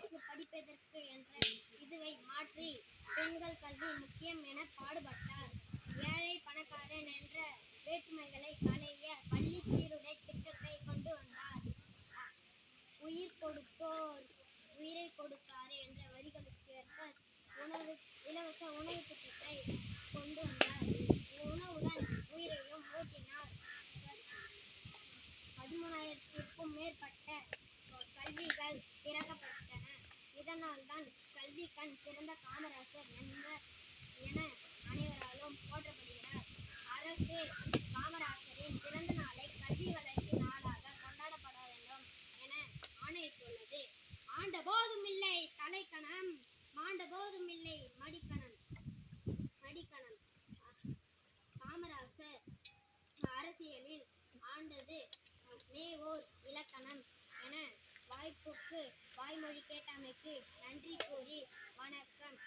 பெண்களுக்கு படிப்பதற்கு என்ற இதுவை மாற்றி பெண்கள் கல்வி முக்கியம் என பாடுபட்டார். ஏழை பணக்காரன் என்ற வேற்றுமைகளை களைய பள்ளி சீருடை திட்டத்தை கொண்டு வந்தார். உயிர் கொடுத்தோர் உயிரை கொடுத்தாரே என்ற வரிகளுக்கு ஏற்ப உணவு இலவச உணவு திட்டத்தை கொண்டு வந்தார். உணவுடன் உயிரையும் ஊட்டினார் பதிமூணாயிரத்திற்கும் மேற்பட்ட கல்விகள் திறக்கப்பட்டன. இதனால் தான் கல்வி கண் திறந்த காமராசர் என்ற என அனைவராலும் போற்றப்படுகிறார். அரசு காமராசரின் பிறந்த நாளை கல்வி வளர்ச்சி நாளாக கொண்டாடப்பட வேண்டும் என ஆணையிட்டுள்ளது. ஆண்ட போதும் இல்லை தலைக்கணம். மாண்ட போதும் இல்லை மடிக்கணம். மடிக்கணம். காமராசர் அரசியலில் ஆண்டது மேவோர் இலக்கணம் என வாய்ப்புக்கு வாய்மொழி கேட்டமைக்கு நன்றி கூறி வணக்கம்.